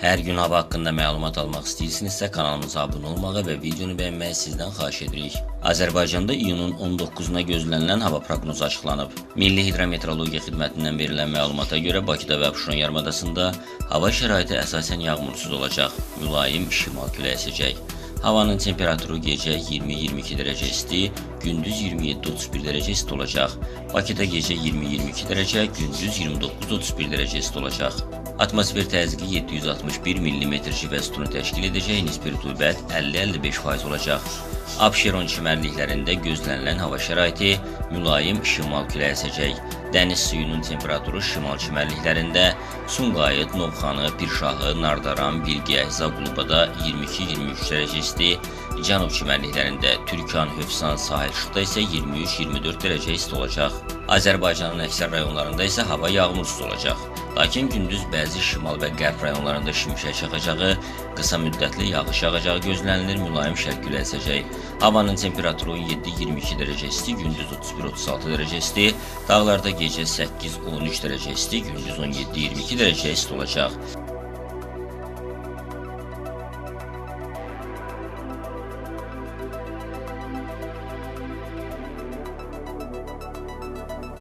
Hər gün hava haqqında məlumat almaq istəyirsinizsə kanalımıza abunə olmağı və videonu bəyənməyi sizdən xahiş edirik. Azərbaycanda iyunun 19-na gözlənilən hava proqnozu açıqlanıb. Milli Hidrometeorologiya Xidmətindən verilən məlumata görə Bakıda və Abşeron yarımadasında hava şəraiti əsasən yağmursuz olacaq. Mülayim şimal küləyi əsəcək. Havanın temperaturu gecə 20-22 dərəcə isti, gündüz 27-31 dərəcə isti olacaq. Bakıda gecə 20-22 dərəcə, gündüz 29-31 dərəcə isti olacaq. Atmosfer təzyiqi 761 mm civə sütunu təşkil edəcək, nisbi rütubət 50-55% olacaq. Abşeron çimərliklərində gözlənilən hava şəraiti mülayim şimal küləyi əsəcək. Dəniz suyunun temperaturu şimal çimərliklərində Sumqayıt, Novxanı, Pirşahı, Nardaran, Bilgə, Zaqulubada 22-23 dərəcə isti, cənub çimərliklərində Türkan, Hövsan, sahil şıxda isə 23-24 dərəcə isti olacaq. Azərbaycanın əksər rayonlarında isə hava yağmursuz olacaq. Lakin gündüz bəzi şimal və qərb rayonlarında şimşək çaxacağı, qısa müddətli yağış yağacağı gözlənilir, mülayim şərq küləyi əsəcək. Havanın temperaturu 17-22 dərəcə isti, gündüz 31-36 dərəcə isti, dağlarda gecə 8-13 dərəcə isti, gündüz 17-22 dərəcə isti olacaq.